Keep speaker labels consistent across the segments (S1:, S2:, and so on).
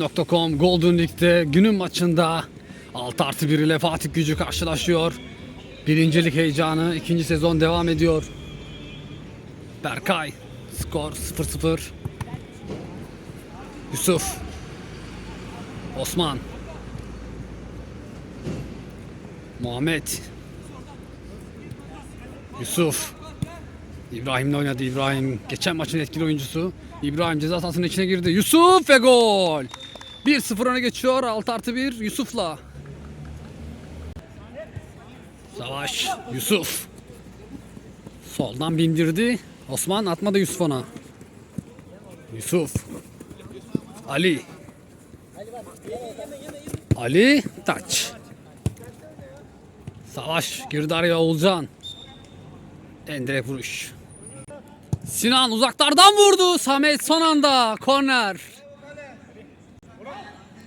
S1: Bet.com Golden League'de günün maçında 6 artı 1 ile Fatih Gücü karşılaşıyor. Birincilik heyecanı ikinci sezon devam ediyor. Berkay skor 0-0. Yusuf Osman Muhammed Yusuf İbrahim'le oynadı İbrahim. Geçen maçın etkili oyuncusu. İbrahim ceza sahasının içine girdi. Yusuf ve gol. 1-0 öne geçiyor. 6 artı 1 Yusuf'la. Savaş. Yusuf. Soldan bindirdi. Osman atmadı Yusuf ona. Yusuf. Ali. Ali taç. Savaş girdi araya Oğulcan. Endirek vuruş. Sinan uzaklardan vurdu. Samet son anda korner.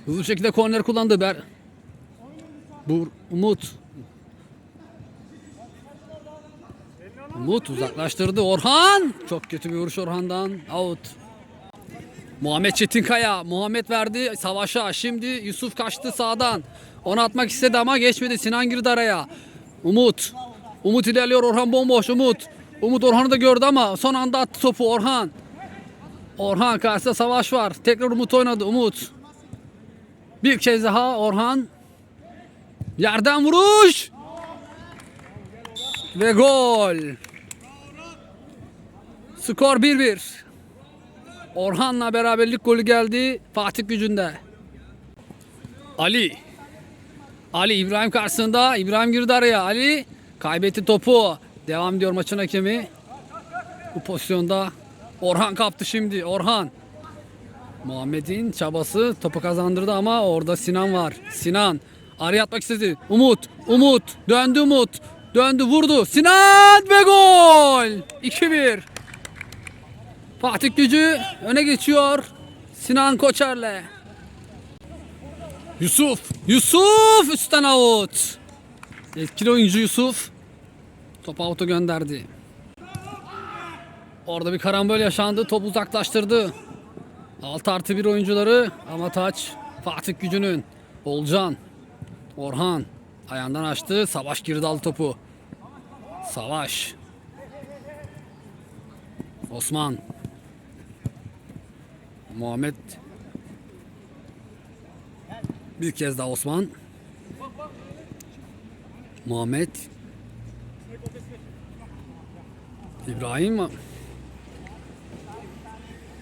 S1: Hızlı şekilde korner kullandı Ber. Bu Umut. Umut uzaklaştırdı. Orhan. Çok kötü bir vuruş Orhan'dan. Out. Muhammed Çetinkaya. Muhammed verdi savaşa. Şimdi Yusuf kaçtı sağdan. Onu atmak istedi ama geçmedi. Sinan girdi araya. Umut. Umut ilerliyor. Orhan bomboş. Umut. Umut Orhan'ı da gördü ama son anda attı topu Orhan. Orhan karşısında savaş var. Tekrar Umut oynadı. Umut. Bir kez daha Orhan. Yerden vuruş. Ve gol. Skor 1-1. Orhan'la beraberlik golü geldi Fatih gücünde. Ali. Ali İbrahim karşısında. İbrahim girdi araya. Ali kaybetti topu. Devam ediyor maçın hakemi. Bu pozisyonda Orhan kaptı şimdi. Orhan. Muhammed'in çabası topu kazandırdı ama orada Sinan var. Sinan araya atmak istedi. Umut. Umut. Döndü Umut. Döndü vurdu. Sinan ve gol. 2-1. Fatih Gücü öne geçiyor. Sinan Koçer'le. Yusuf. Yusuf üstten out. Etkili oyuncu Yusuf. Topu out'a gönderdi. Orada bir karambol yaşandı. Top uzaklaştırdı. 6 artı 1 oyuncuları ama taç Fatih Gücü'nün. Olcan. Orhan. Ayağından açtı. Savaş girdi aldı topu. Savaş. Osman. Muhammed. Bir kez daha Osman. Muhammed. İbrahim?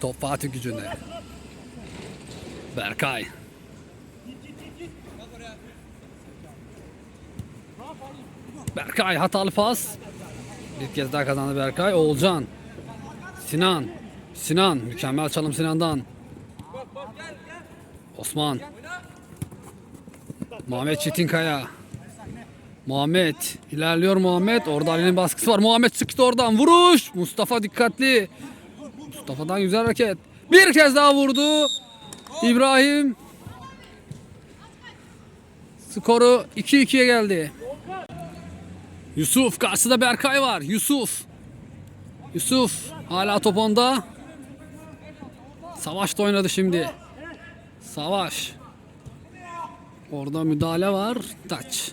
S1: Top Fatih gücünde. Berkay. Berkay hatalı pas. Bir kez daha kazandı Berkay. Oğulcan. Sinan. Sinan. Mükemmel çalım Sinan'dan. Osman. Muhammed Çetinkaya. Muhammed ilerliyor Muhammed. Orada Ali'nin baskısı var. Muhammed çıktı oradan. Vuruş. Mustafa dikkatli. Mustafa'dan güzel hareket. Bir kez daha vurdu. İbrahim. Skoru 2-2'ye geldi. Yusuf karşısında Berkay var. Yusuf. Yusuf hala top onda. Savaş da oynadı şimdi. Savaş. Orada müdahale var. Taç.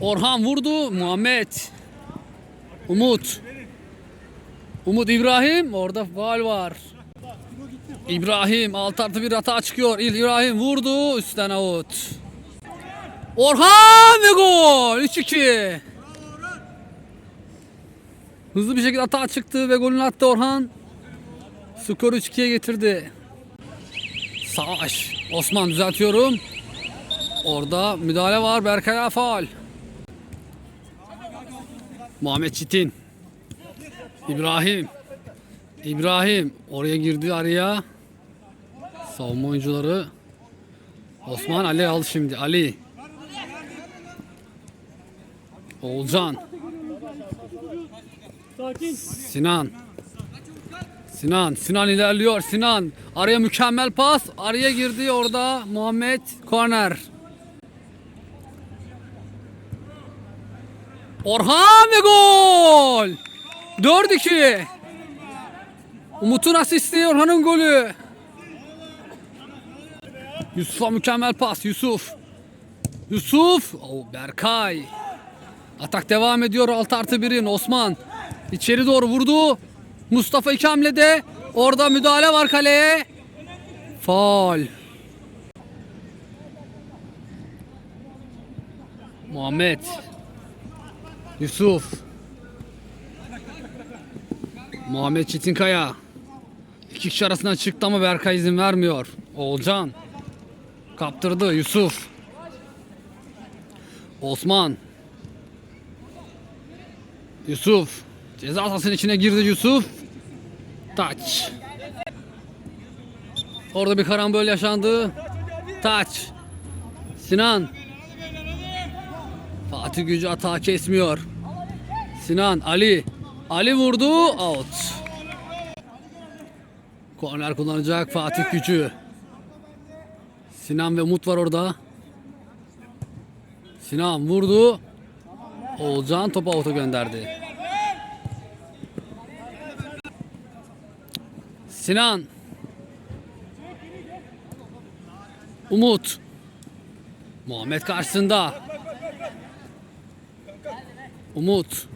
S1: Orhan vurdu. Muhammed. Umut. Umut İbrahim. Orada faal var. İbrahim alt artı bir hata çıkıyor. İbrahim vurdu. Üstten out. Orhan ve gol. 3-2. Hızlı bir şekilde hata çıktı ve golünü attı Orhan. Skoru 3-2'ye getirdi. Savaş. Osman düzeltiyorum. Orada müdahale var. Berkay'a faal. Muhammed Çitin. İbrahim. İbrahim oraya girdi araya. Savunma oyuncuları. Osman Ali al şimdi. Ali. Oğulcan. Sinan. Sinan. Sinan ilerliyor. Sinan. Araya mükemmel pas. Araya girdi orada Muhammed. Korner. Orhan ve gol. 4-2. Umut'un asisti Orhan'ın golü. Yusuf'a mükemmel pas. Yusuf. Yusuf. Oh, Berkay. Atak devam ediyor. 6 artı 1'in Osman. İçeri doğru vurdu. Mustafa iki hamlede. Orada müdahale var kaleye. Faul. Muhammed. Yusuf. Muhammed Çetinkaya. İki kişi arasından çıktı ama Berkay izin vermiyor. Oğulcan. Kaptırdı Yusuf. Osman. Yusuf. Ceza sahasının içine girdi Yusuf. Taç. Orada bir karambol yaşandı. Taç. Sinan. Fatih Gücü atağı kesmiyor. Sinan, Ali. Ali vurdu. Out. Korner kullanacak Fatih Gücü. Sinan ve Umut var orada. Sinan vurdu. Oğulcan topu out'a gönderdi. Sinan. Umut. Muhammed karşısında. Umut.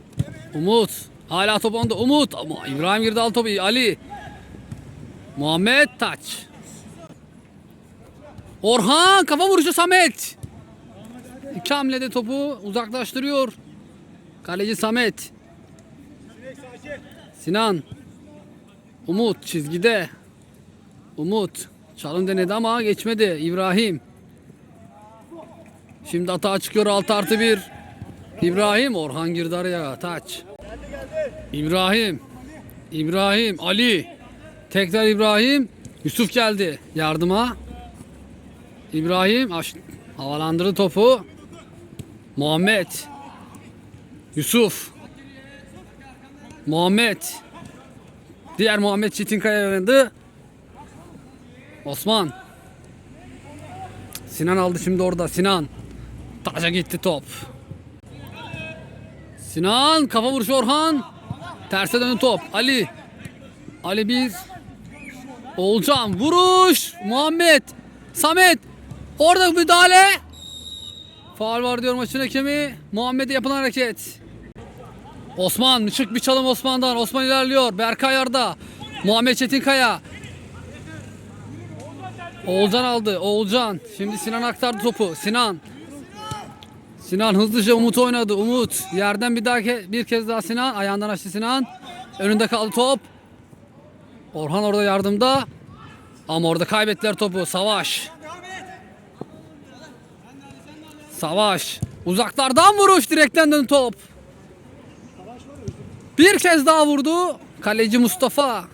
S1: Umut. Hala top onda. Umut. Ama İbrahim girdi al topu. Ali. Muhammed taç. Orhan kafa vuruşu Samet. İki hamlede topu uzaklaştırıyor. Kaleci Samet. Sinan. Umut çizgide. Umut. Çalım denedi ama geçmedi. İbrahim. Şimdi atağa çıkıyor 6 artı 1. İbrahim. Orhan girdi araya. Taç. İbrahim. İbrahim. Ali. Tekrar İbrahim. Yusuf geldi yardıma. İbrahim havalandırdı topu. Muhammed. Yusuf. Muhammed. Diğer Muhammed Çetinkaya oynadı. Osman. Sinan aldı şimdi orada. Sinan. Taca gitti top. Sinan kafa vuruşu Orhan. Terse döndü top. Ali. Ali bir. Oğulcan vuruş. Muhammed. Samet. Orada müdahale. Faul var diyor maçın hakemi. Muhammed'e yapılan hareket. Osman çık bir çalım Osman'dan. Osman ilerliyor. Berkay Arda. Muhammed Çetinkaya. Oğulcan aldı. Oğulcan. Şimdi Sinan aktardı topu. Sinan. Sinan hızlıca Umut oynadı. Umut yerden bir daha ke- bir kez daha Sinan ayağından açtı Sinan. Önünde kaldı top. Orhan orada yardımda. Ama orada kaybettiler topu. Savaş. Savaş. Uzaklardan vuruş direkten dön top. Bir kez daha vurdu. Kaleci Mustafa.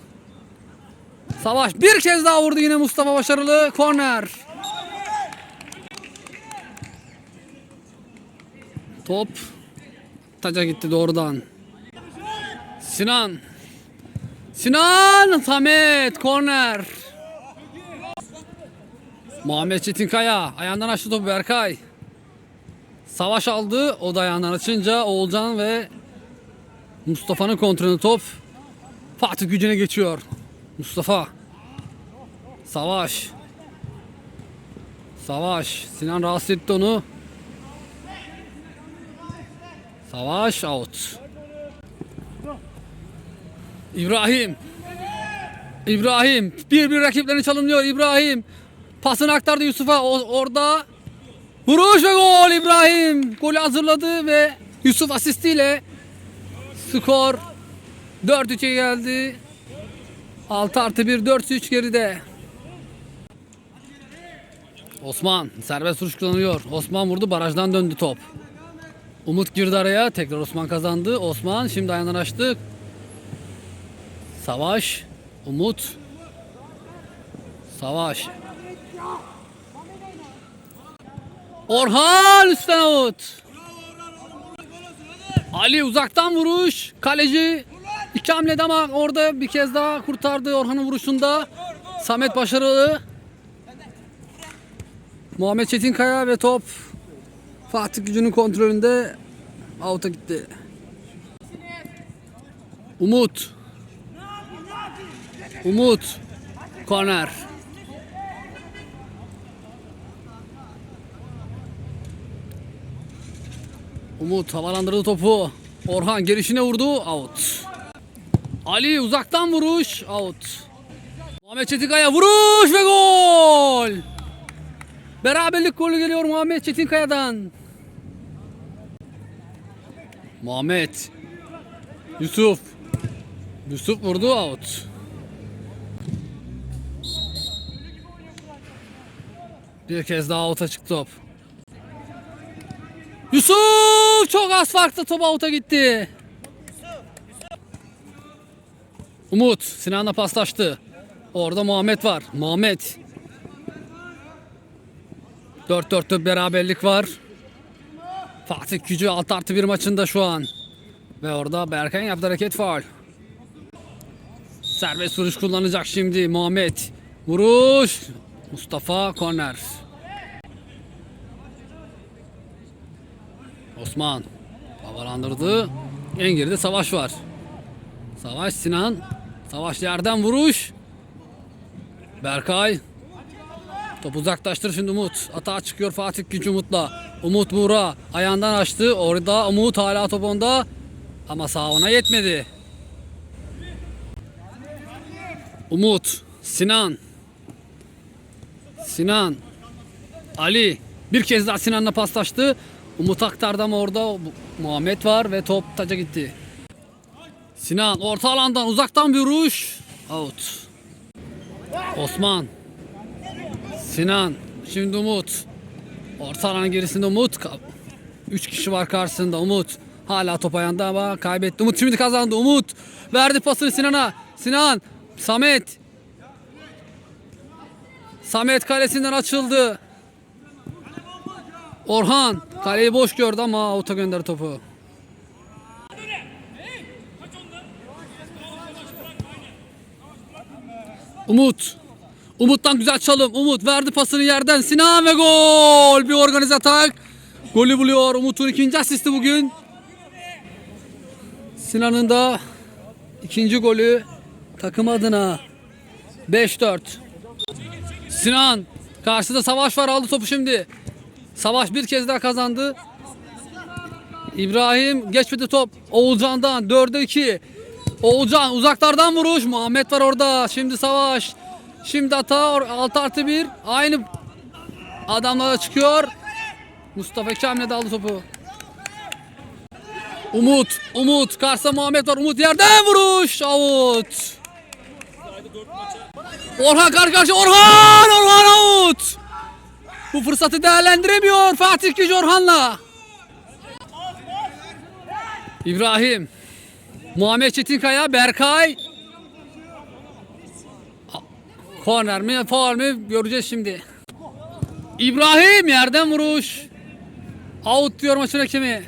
S1: Savaş bir kez daha vurdu yine Mustafa başarılı. Korner. Top taca gitti doğrudan. Sinan. Sinan Samet korner. Muhammed Çetinkaya ayağından açtı topu Berkay. Savaş aldı. O da ayağından açınca Oğulcan ve Mustafa'nın kontrolü top Fatih gücüne geçiyor. Mustafa. Savaş. Savaş. Sinan rahatsız etti onu. Savaş out. İbrahim. İbrahim. Bir bir rakiplerini çalımlıyor İbrahim. Pasını aktardı Yusuf'a. Orada vuruş ve gol İbrahim. Golü hazırladı ve Yusuf asistiyle skor 4-3'e geldi. 6 artı 1 4-3 geride. Osman serbest vuruş kullanıyor. Osman vurdu barajdan döndü top. Umut girdi araya. Tekrar Osman kazandı. Osman şimdi ayağından açtı. Savaş. Umut. Savaş. Orhan üstten out. Ali uzaktan vuruş. Kaleci iki hamlede ama orada bir kez daha kurtardı Orhan'ın vuruşunda. Samet başarılı. Muhammed Çetinkaya ve top Fatih Gücü'nün kontrolünde out'a gitti. Umut. Umut. Korner. Umut havalandırdı topu. Orhan gelişine vurdu. Out. Ali uzaktan vuruş. Out. Muhammed Çetinkaya vuruş ve gol. Beraberlik golü geliyor Muhammed Çetinkaya'dan. Muhammed. Yusuf. Yusuf vurdu out. Bir kez daha out'a çıktı top. Yusuf çok az farklı top out'a gitti. Umut Sinan'la paslaştı. Orada Muhammed var. Muhammed. 4-4'lük beraberlik var. Fatih Gücü 6 artı 1 maçında şu an. Ve orada Berkan yaptı hareket faul. Serbest vuruş kullanacak şimdi Muhammed. Vuruş. Mustafa korner. Osman havalandırdı. En geride Savaş var. Savaş Sinan. Savaş yerden vuruş. Berkay. Top uzaklaştır şimdi Umut. Atağa çıkıyor Fatih Güç Umut'la. Umut Buğra ayağından açtı. Orada Umut hala top onda. Ama sağ ona yetmedi. Umut, Sinan. Sinan. Ali. Bir kez daha Sinan'la paslaştı. Umut aktardı ama orada Muhammed var ve top taca gitti. Sinan orta alandan uzaktan bir vuruş. Out. Osman. Sinan. Şimdi Umut. Orta alanın gerisinde Umut. Ka- Üç kişi var karşısında Umut. Hala top ayağında ama kaybetti. Umut şimdi kazandı. Umut verdi pasını Sinan'a. Sinan. Samet. Samet kalesinden açıldı. Orhan kaleyi boş gördü ama out'a gönderdi topu. Umut. Umut'tan güzel çalım. Umut verdi pasını yerden. Sinan ve gol. Bir organize atak. Golü buluyor. Umut'un ikinci asisti bugün. Sinan'ın da ikinci golü takım adına. 5-4. Sinan. Karşıda Savaş var aldı topu şimdi. Savaş bir kez daha kazandı. İbrahim geçmedi top. Oğulcan'dan 4'e 2. Oğulcan uzaklardan vuruş. Muhammed var orada. Şimdi Savaş. Şimdi hata 6 artı 1. Aynı adamlara çıkıyor. Mustafa Kamil'e daldı topu. Umut. Umut. Karşısında Muhammed var. Umut yerden vuruş. Out. Orhan karşı karşıya. Orhan. Orhan out. Bu fırsatı değerlendiremiyor Fatih Gücü Orhan'la. İbrahim. Muhammed Çetinkaya, Berkay. Korner mi, faul mü göreceğiz şimdi. İbrahim yerden vuruş. Out diyor maçın hakemi.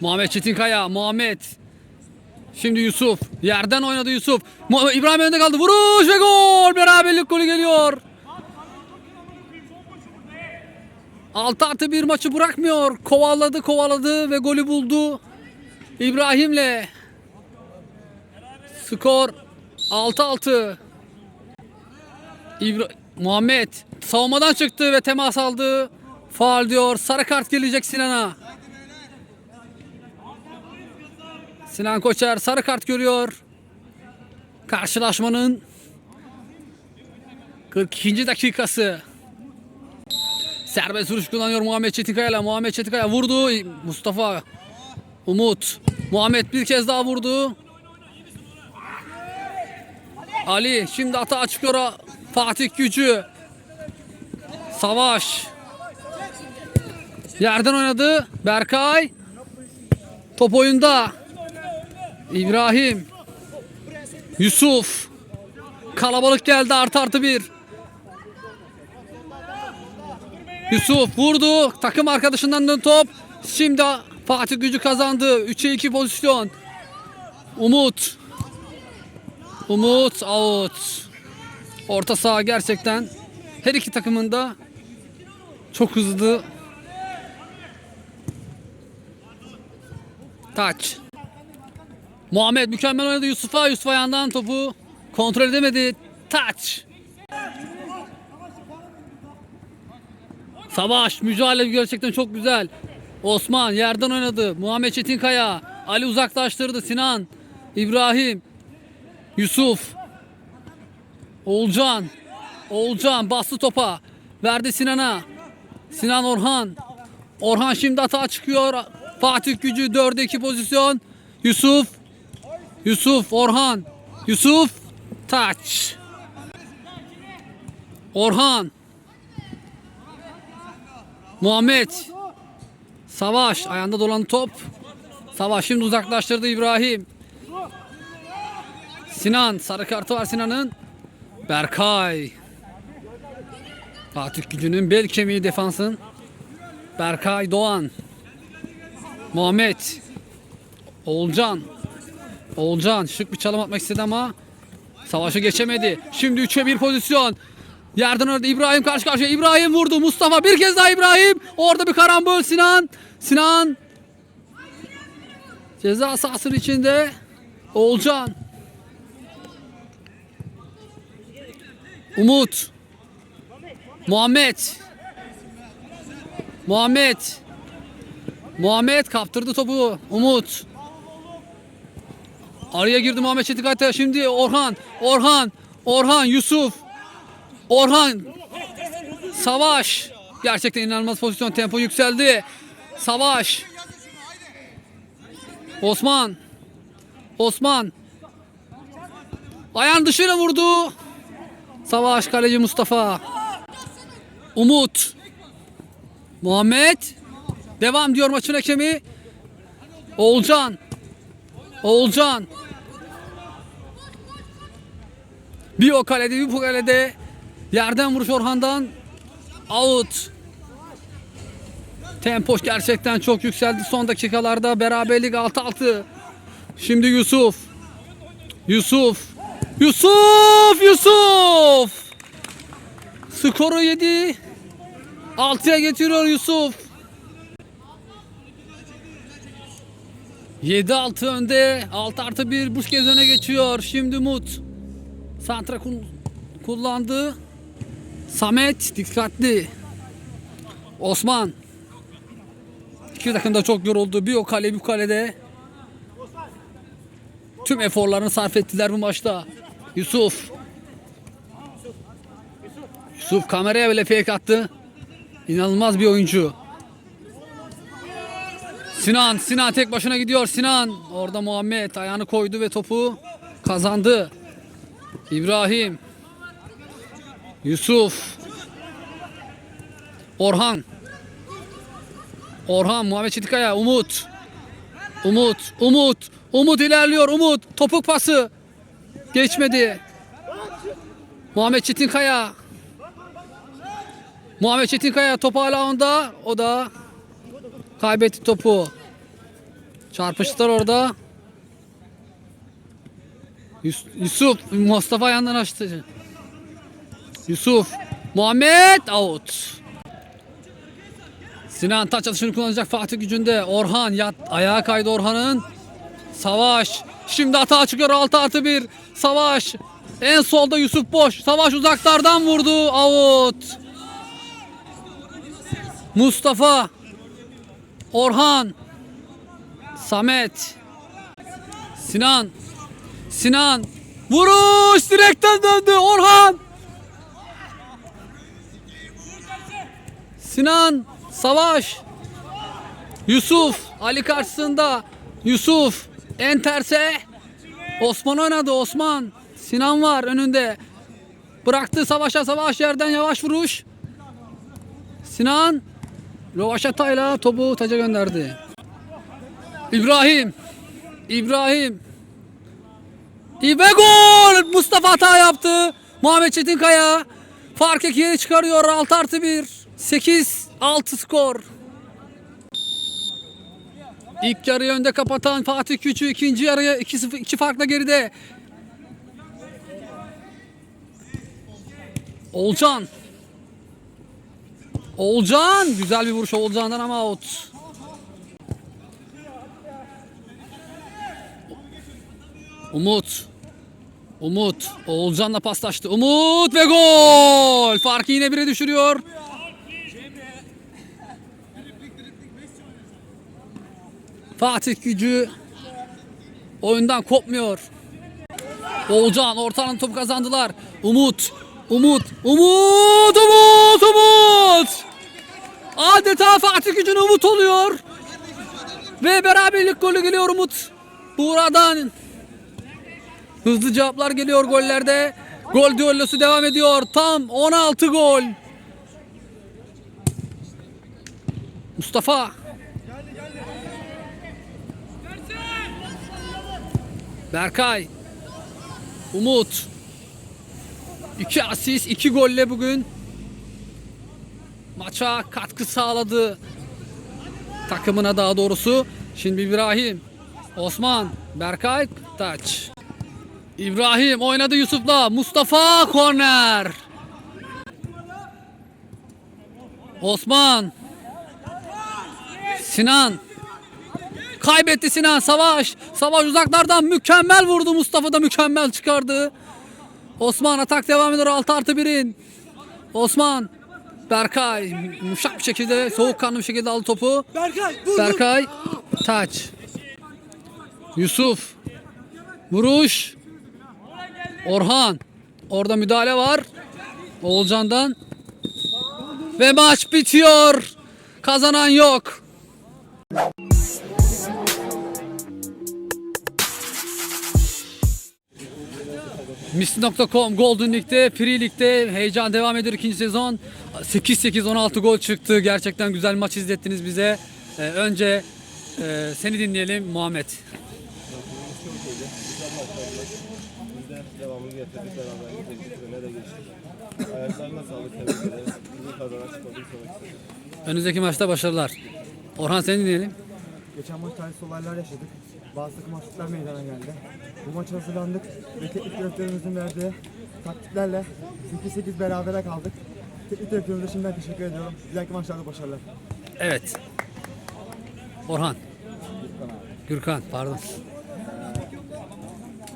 S1: Muhammed Çetinkaya, Muhammed. Şimdi Yusuf. Yerden oynadı Yusuf. İbrahim önde kaldı. Vuruş ve gol. Beraberlik golü geliyor. 6 artı bir maçı bırakmıyor. Kovaladı kovaladı ve golü buldu. İbrahim'le. Skor 6-6. İbra Muhammed savunmadan çıktı ve temas aldı. Faal diyor. Sarı kart gelecek Sinan'a. Sinan Koçer sarı kart görüyor. Karşılaşmanın 42. dakikası. Serbest vuruş kullanıyor Muhammed Çetinkaya ile. Muhammed Çetinkaya vurdu. Mustafa Umut. Muhammed bir kez daha vurdu. Ali şimdi hata çıkıyor. Fatih Gücü. Savaş. Yerden oynadı. Berkay. Top oyunda. İbrahim. Yusuf. Kalabalık geldi artı artı bir. Yusuf vurdu. Takım arkadaşından dön top. Şimdi Fatih Gücü kazandı. 3'e 2 pozisyon. Umut. Umut out. Orta saha gerçekten her iki takımın da çok hızlı. Taç. Muhammed mükemmel oynadı Yusuf'a. Yusuf ayağından topu kontrol edemedi. Taç. Savaş mücadele gerçekten çok güzel. Osman yerden oynadı. Muhammed Çetinkaya. Ali uzaklaştırdı. Sinan. İbrahim. Yusuf. Olcan. Olcan bastı topa. Verdi Sinan'a. Sinan Orhan. Orhan şimdi atağa çıkıyor. Fatih Gücü 4'e 2 pozisyon. Yusuf. Yusuf Orhan. Yusuf. Taç. Orhan. Muhammed. Savaş. Ayağında dolan top. Savaş şimdi uzaklaştırdı İbrahim. Sinan. Sarı kartı var Sinan'ın. Berkay. Fatih Gücü'nün bel kemiği defansın. Berkay Doğan. Muhammed. Oğulcan. Oğulcan şık bir çalım atmak istedi ama savaşı geçemedi. Şimdi 3'e 1 pozisyon. Yerden orada İbrahim karşı karşıya. İbrahim vurdu. Mustafa bir kez daha İbrahim. Orada bir karambol Sinan. Sinan. Ceza sahasının içinde. Oğulcan. Umut. Muhammed. Muhammed. Muhammed kaptırdı topu. Umut. Araya girdi Muhammed Çetinkaya. Şimdi Orhan. Orhan. Orhan. Yusuf. Orhan. Savaş. Gerçekten inanılmaz pozisyon. Tempo yükseldi. Savaş. Osman. Osman. Ayağın dışına vurdu. Savaş kaleci Mustafa. Umut. Muhammed. Devam diyor maçın hakemi. Oğulcan. Oğulcan. Bir o kalede bir bu kalede. Yerden vuruş Orhan'dan. Out. Tempo gerçekten çok yükseldi son dakikalarda. Beraberlik 6-6. Şimdi Yusuf. Yusuf. Yusuf! Yusuf! Skoru yedi. 6'ya getiriyor Yusuf. 7-6 önde. 6 artı 1 Busquets öne geçiyor. Şimdi Mut. Santra kul- kullandı. Samet dikkatli. Osman. İki takım da çok yoruldu. Bir o kale bir kalede. Tüm eforlarını sarf ettiler bu maçta. Yusuf. Yusuf kameraya bile fake attı. İnanılmaz bir oyuncu. Sinan, Sinan tek başına gidiyor. Sinan orada Muhammed ayağını koydu ve topu kazandı. İbrahim. Yusuf. Orhan. Orhan, Muhammed Çetinkaya, Umut. Umut, Umut, Umut ilerliyor. Umut, topuk pası. Geçmedi. Muhammed Çetinkaya. Muhammed Çetinkaya topu hala onda. O da kaybetti topu. Çarpıştılar orada. Yus- Yusuf Mustafa yandan açtı. Yusuf Muhammed out. Sinan taç atışını kullanacak Fatih gücünde. Orhan yat ayağa kaydı Orhan'ın. Savaş. Şimdi hata çıkıyor 6 artı 1. Savaş. En solda Yusuf boş. Savaş uzaklardan vurdu. Out. Mustafa. Orhan. Samet. Sinan. Sinan. Vuruş direkten döndü. Orhan. Sinan. Savaş. Yusuf. Ali karşısında. Yusuf. En terse. Osman oynadı. Osman. Sinan var önünde. Bıraktı savaşa savaş yerden yavaş vuruş. Sinan. Rovaşata'yla topu taca gönderdi. İbrahim. İbrahim. Ve gol! Mustafa hata yaptı. Muhammed Çetinkaya fark ikiye çıkarıyor. 6 artı 1. 8 6 skor. İlk yarıyı önde kapatan Fatih Küçük ikinci yarıya 2-0 2 farkla geride. Olcan. Olcan güzel bir vuruş Olcan'dan ama out. Umut. Umut. Oğulcan'la paslaştı. Umut ve gol. Farkı yine bire düşürüyor. Fatih gücü oyundan kopmuyor. Oğulcan ortadan top kazandılar. Umut, Umut, Umut, Umut, Umut. Adeta Fatih gücün Umut oluyor. Ve beraberlik golü geliyor Umut. Buğra'dan. Hızlı cevaplar geliyor gollerde. Gol düellosu devam ediyor. Tam 16 gol. Mustafa. Berkay. Umut. İki asist, iki golle bugün maça katkı sağladı. Takımına daha doğrusu. Şimdi İbrahim, Osman, Berkay, Taç. İbrahim oynadı Yusuf'la. Mustafa korner. Osman. Sinan. Kaybetti Sinan Savaş. Savaş uzaklardan mükemmel vurdu. Mustafa da mükemmel çıkardı. Osman atak devam ediyor 6 artı 1'in. Osman. Berkay yumuşak bir şekilde soğukkanlı bir şekilde aldı topu.
S2: Berkay vur
S1: Berkay taç. Yusuf. Vuruş. Orhan. Orada müdahale var. Oğulcan'dan. Ve maç bitiyor. Kazanan yok. Misli.com Golden League'de, Free League'de heyecan devam ediyor ikinci sezon. 8-8-16 gol çıktı. Gerçekten güzel maç izlettiniz bize. Ee, önce e, seni dinleyelim Muhammed. Önümüzdeki maçta başarılar. Orhan seni dinleyelim.
S2: Geçen maç talihsiz olaylar yaşadık. Bazı takım meydana geldi. Bu maça hazırlandık ve teknik direktörümüzün verdiği taktiklerle 8-8 berabere kaldık. Teknik direktörümüze şimdiden teşekkür ediyorum. İleriki maçlarda başarılar.
S1: Evet. Orhan. Gürkan pardon.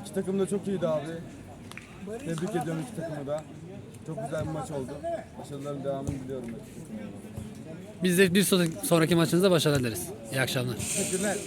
S3: İki takım da çok iyiydi abi. Tebrik ediyorum iki takımı da. Çok güzel bir maç oldu. Başarıların devamını diliyorum.
S1: Biz de bir sonraki maçınızda başarılar dileriz. İyi akşamlar.
S3: Teşekkürler.